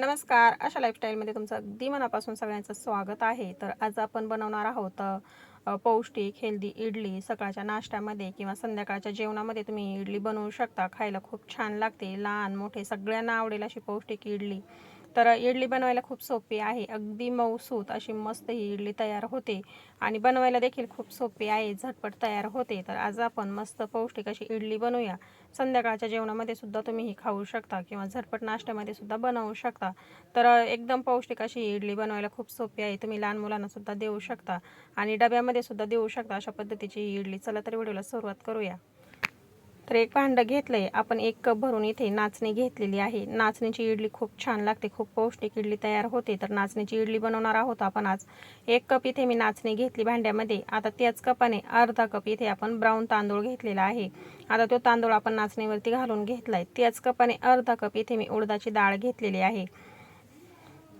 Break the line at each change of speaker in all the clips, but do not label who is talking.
नमस्कार. अशा लाईफस्टाईलमध्ये तुमचं अगदी मनापासून सगळ्यांचं स्वागत आहे. तर आज आपण बनवणार आहोत पौष्टिक हेल्दी इडली सकाळच्या नाश्त्यामध्ये किंवा संध्याकाळच्या जेवणामध्ये तुम्ही इडली बनवू शकता. खायला खूप छान लागते. लहान मोठे सगळ्यांना आवडेल अशी पौष्टिक इडली. तर इडली बनवायला खूप सोपी आहे. अगदी मऊसूत अशी मस्त ही इडली तयार होते आणि बनवायला देखील खूप सोपी आहे. झटपट तयार होते. तर आज आपण मस्त पौष्टिक अशी इडली बनवूया. संध्याकाळच्या जेवणामध्ये सुद्धा तुम्ही ही खाऊ शकता किंवा झटपट नाश्त्यामध्ये सुद्धा बनवू शकता. तर एकदम पौष्टिक अशी इडली बनवायला खूप सोपी आहे. तुम्ही लहान मुलांना सुद्धा देऊ शकता आणि डब्यामध्ये सुद्धा देऊ शकता. अशा पद्धतीची ही इडली. चला तर व्हिडिओला सुरुवात करूया. तर एक भांडं घेतलंय. आपण एक कप भरून इथे नाचणी घेतलेली आहे. नाचणीची इडली खूप छान लागते खूप पौष्टिक इडली तयार होते. तर नाचणीची इडली बनवणार आहोत आपण आज. एक कप इथे मी नाचणी घेतली भांड्यामध्ये. आता त्याच कपाने अर्धा कप इथे आपण ब्राऊन तांदूळ घेतलेला आहे. आता तो तांदूळ आपण नाचणीवरती घालून घेतलाय. त्याच कपाने अर्धा कप इथे मी उडदाची डाळ घेतलेली आहे.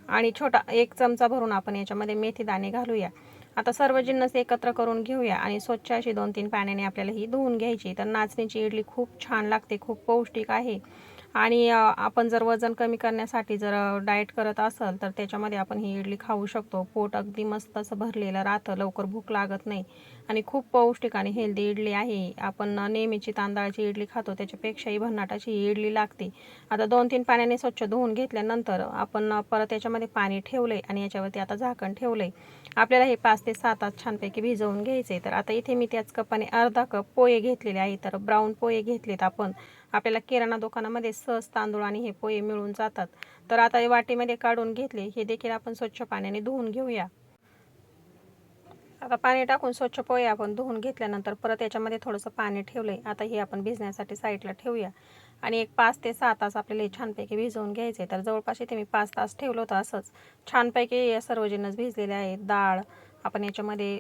आणि छोटा एक चमचा भरून आपण याच्यामध्ये मेथी दाणे घालूया. आता सर्व जिन्नस एकत्र करून घेऊया आणि स्वच्छ अशी दोन तीन पाण्याने आपल्याला ही धुवून घ्यायची. तर नाचणीची इडली खूप छान लागते खूप पौष्टिक आहे. आणि आपण जर वजन कमी करण्यासाठी जर डाएट करत असाल तर त्याच्यामध्ये आपण ही इडली खाऊ शकतो. पोट अगदी मस्त असं भरलेलं राहतं लवकर भूक लागत नाही. आणि खूप पौष्टिक आणि हेल्दी इडली आहे. आपण नेहमीची तांदळाची इडली खातो त्याच्यापेक्षाही भन्नाटाची ही इडली लागते. आता दोन तीन पाण्याने स्वच्छ धुवून घेतल्यानंतर आपण परत याच्यामध्ये पाणी ठेवलं आहे आणि याच्यावरती आता झाकण ठेवलं आहे आपल्याला हे पाच ते सात तास छानपैकी भिजवून घ्यायचे तर आता इथे मी त्याच कपाने अर्धा कप पोहे घेतलेले आहे. तर ब्राऊन पोहे घेतलेत आपण. आपल्याला किराणा दुकानामध्ये सहज तांदूळ आणि हे पोहे मिळून जातात. तर आता हे वाटीमध्ये काढून घेतले हे देखील आपण स्वच्छ पाण्याने धुवून घेऊया. आता पाणी टाकून स्वच्छ पोहे आपण धुवून घेतल्यानंतर परत याच्यामध्ये थोडंसं पाणी ठेवलंय. आता हे आपण भिजण्यासाठी साईडला ठेवूया. आणि एक पाच ते सहा तास आपल्याला हे छानपैकी भिजवून घ्यायचे तर जवळपास इथे मी पाच तास ठेवलं होतं असंच. छानपैकी या सर्व भिजलेले आहेत. डाळ आपण याच्यामध्ये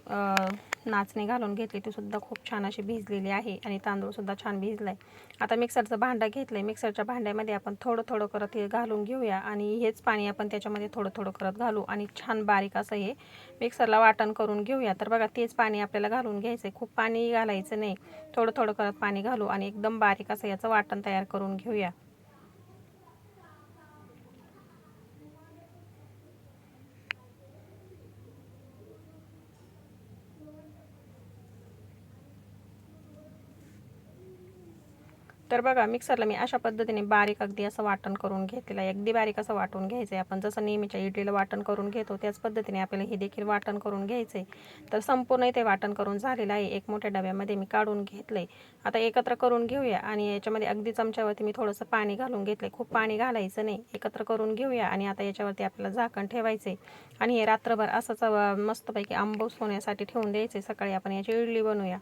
नाचणी घालून घेतली. ती सुद्धा खूप छान अशी भिजलेली आहे आणि तांदूळ सुद्धा छान भिजलाय. आता मिक्सरचं भांडं घेतलंय. मिक्सरच्या भांड्यामध्ये आपण थोडं थोडं करत हे घालून घेऊया आणि हेच पाणी आपण त्याच्यामध्ये थोडं थोडं करत घालू आणि छान बारीक असं हे मिक्सरला वाटण करून घेऊया. तर बघा तेच पाणी आपल्याला घालून घ्यायचं आहे खूप पाणी घालायचं नाही. थोडं थोडं करत पाणी घालू आणि एकदम बारीक असं याचं वाटण तयार करून घेऊया. तर बघा मिक्सरला मी अशा पद्धतीने बारीक अगदी असं वाटण करून घेतलेलं आहे. अगदी बारीक असं वाटून घ्यायचं आहे आपण. जसं नेहमीच्या इडलीला वाटण करून घेतो त्याच पद्धतीने आपल्याला हे देखील वाटण करून घ्यायचं आहे तर संपूर्ण इथे वाटण करून झालेलं आहे. एक मोठ्या डब्यामध्ये मी काढून घेतलं आहे आता एकत्र करून घेऊया आणि याच्यामध्ये अगदी चमच्यावरती मी थोडंसं पाणी घालून घेतलं आहे खूप पाणी घालायचं नाही. एकत्र करून घेऊया आणि आता याच्यावरती आपल्याला झाकण ठेवायचं आहे आणि हे रात्रभर असंच मस्तपैकी आंबूस होण्यासाठी ठेवून द्यायचं आहे सकाळी आपण याची इडली बनवूया.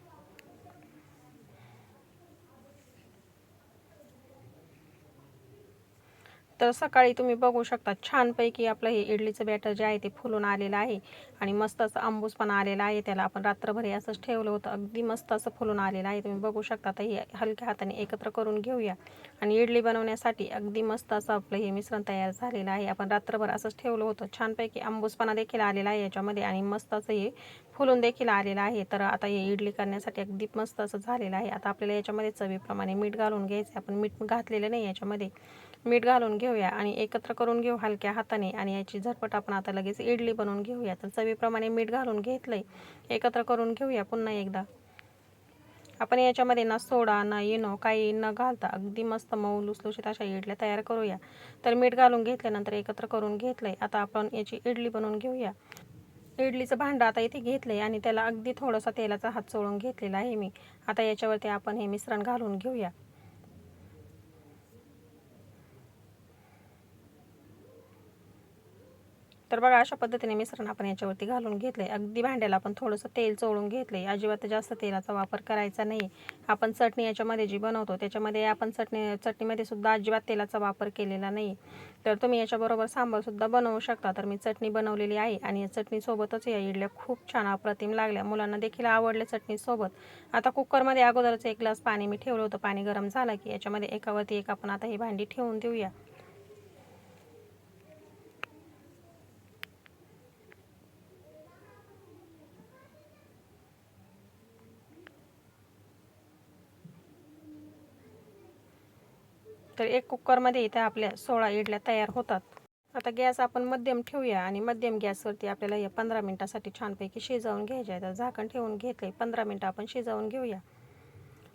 तर सकाळी तुम्ही बघू शकता छानपैकी आपलं हे इडलीचं बॅटर जे आहे ते फुलून आलेलं आहे आणि मस्त असं आंबूसपणा आलेला आहे. त्याला आपण रात्रभर हे असंच ठेवलं होतं. अगदी मस्त असं फुलून आलेलं आहे. तुम्ही बघू शकता तर हे हलक्या हाताने एकत्र करून घेऊया. आणि इडली बनवण्यासाठी अगदी मस्त असं आपलं हे मिश्रण तयार झालेलं आहे. आपण रात्रभर असंच ठेवलं होतं. छानपैकी आंबूसपणा देखील आलेला आहे याच्यामध्ये आणि मस्त असं हे फुलून देखील आलेलं आहे. तर आता हे इडली करण्यासाठी अगदी मस्त असं झालेलं आहे. आता आपल्याला याच्यामध्ये चवीप्रमाणे मीठ घालून घ्यायचं आपण मीठ घातलेलं नाही याच्यामध्ये. मीठ घालून घेऊया आणि एकत्र करून घेऊ हलक्या हाताने आणि याची झटपट आपण आता लगेच इडली बनवून घेऊया. तर चवीप्रमाणे मीठ घालून घेतलंय. एकत्र करून घेऊया पुन्हा एकदा. आपण याच्यामध्ये ना सोडा ना इनो काही न घालता अगदी मस्त मऊ लुसलुशीत अशा इडल्या तयार करूया. तर मीठ घालून घेतल्यानंतर एकत्र करून घेतलंय. आता आपण याची इडली बनवून घेऊया. इडलीचं भांडं आता इथे घेतलंय आणि त्याला अगदी थोडासा तेलाचा हात चोळून घेतलेला आहे मी. आता याच्यावरती आपण हे मिश्रण घालून घेऊया. तर बघा अशा पद्धतीने मिश्रण आपण याच्यावरती घालून घेतले अगदी भांड्याला आपण थोडंसं तेल चोळून आहे अजिबात जास्त तेलाचा वापर करायचा नाही. आपण चटणी याच्यामध्ये जी बनवतो त्याच्यामध्ये आपण चटणी चटणीमध्ये सुद्धा अजिबात तेलाचा वापर केलेला नाही. तर तुम्ही याच्याबरोबर सांबारसुद्धा बनवू शकता. तर मी चटणी बनवलेली आहे आणि या चटणीसोबतच या इडल्या खूप छान अप्रतिम लागल्या. मुलांना देखील आवडल्या चटणीसोबत आता कुकरमध्ये अगोदरच एक ग्लास पाणी मी ठेवलं होतं. पाणी गरम झालं की याच्यामध्ये एकावरती एक आपण आता ही भांडी ठेवून देऊया. तर एक कुकरमध्ये इथे आपल्या सोळा इडल्या तयार होतात. आता गॅस आपण मध्यम ठेवूया आणि मध्यम गॅसवरती आपल्याला या पंधरा मिनटासाठी छानपैकी शिजवून घ्यायचे आहे तर झाकण ठेवून घेतले पंधरा मिनटं आपण शिजवून घेऊया.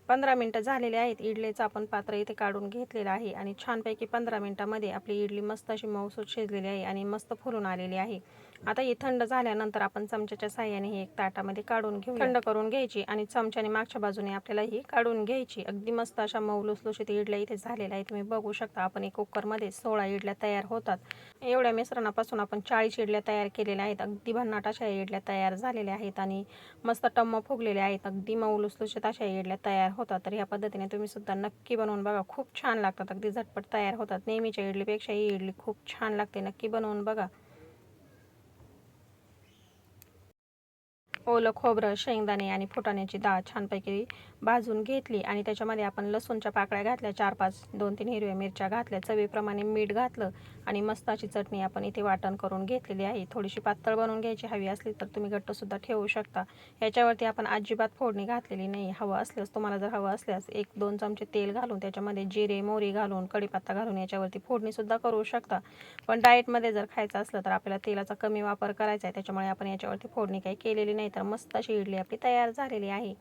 पंधरा मिनटं झालेले आहेत. इडलीचं आपण पात्र इथे काढून घेतलेलं आहे आणि छानपैकी पंधरा मिनटामध्ये आपली इडली मस्त अशी मऊसूत शिजलेली आहे आणि मस्त फुलून आलेली आहे. आता ही थंड झाल्यानंतर आपण चमच्याच्या साह्याने हे एक ताटामध्ये काढून घेऊ थंड करून घ्यायची आणि चमच्याने मागच्या बाजूने आपल्याला ही काढून घ्यायची. अगदी मस्त अशा मौलुसलुशीत इडल्या इथे झालेल्या आहे तुम्ही बघू शकता आपण एक कुकरमध्ये सोळा इडल्या तयार होतात. एवढ्या मिश्रणापासून आपण चाळीस इडल्या तयार केलेल्या आहेत. अगदी भन्नाट अशा इडल्या तयार झालेल्या आहेत आणि मस्त टम्म फुगलेल्या आहेत. अगदी मौलुसलुशीत अशा इडल्या तयार होतात. तर ह्या पद्धतीने तुम्ही सुद्धा नक्की बनवून बघा. खूप छान लागतात. अगदी झटपट तयार होतात. नेहमीच्या इडलीपेक्षा ही इडली खूप छान लागते. नक्की बनवून बघा. ओलं खोबरं शेंगदाणे आणि फुटाण्याची डाळ छानपैकी भाजून घेतली आणि त्याच्यामध्ये आपण लसूणच्या पाकळ्या घातल्या. चार पाच दोन तीन हिरव्या मिरच्या घातल्या. चवीप्रमाणे मीठ घातलं आणि मस्त अशी चटणी आपण इथे वाटण करून घेतलेली आहे. थोडीशी पातळ बनवून घ्यायची हवी असली तर तुम्ही घट्टसुद्धा ठेवू शकता. याच्यावरती आपण अजिबात फोडणी घातलेली नाही. हवं असल्यास तुम्हाला जर हवं असल्यास एक दोन चमचे तेल घालून त्याच्यामध्ये जिरे मोहरी घालून कढीपत्ता घालून याच्यावरती फोडणीसुद्धा करू शकता. पण डाएटमध्ये जर खायचं असलं तर आपल्याला तेलाचा कमी वापर करायचा आहे. त्याच्यामुळे आपण याच्यावरती फोडणी काही केलेली नाही. तर मस्त अशी इडली आपली तयार झालेली आहे.